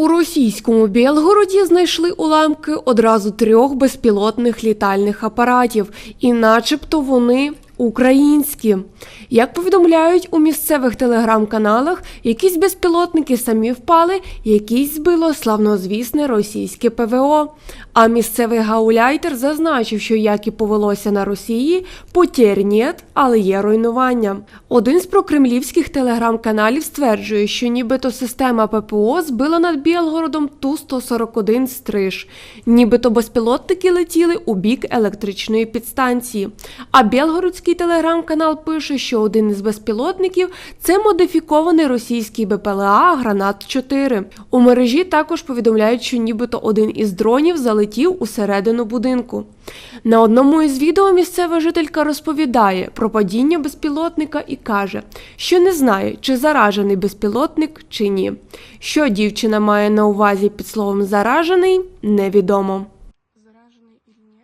У російському Білгороді знайшли уламки одразу трьох безпілотних літальних апаратів, і начебто вони українські. Як повідомляють у місцевих телеграм-каналах, якісь безпілотники самі впали, якісь збило славнозвісне російське ПВО. А місцевий гауляйтер зазначив, що як і повелося на Росії, потєр нет, але є руйнування. Один з прокремлівських телеграм-каналів стверджує, що нібито система ППО збила над Білгородом Ту-141 стриж, нібито безпілотники летіли у бік електричної підстанції. А білгородський телеграм-канал пише, що один із безпілотників це модифікований російський БПЛА Гранат 4 У мережі також повідомляють, що нібито один із дронів залетів усередину будинку. На одному із відео місцева жителька розповідає про падіння безпілотника і каже, що не знає, чи заражений безпілотник чи ні. Що дівчина має на увазі під словом заражений, невідомо.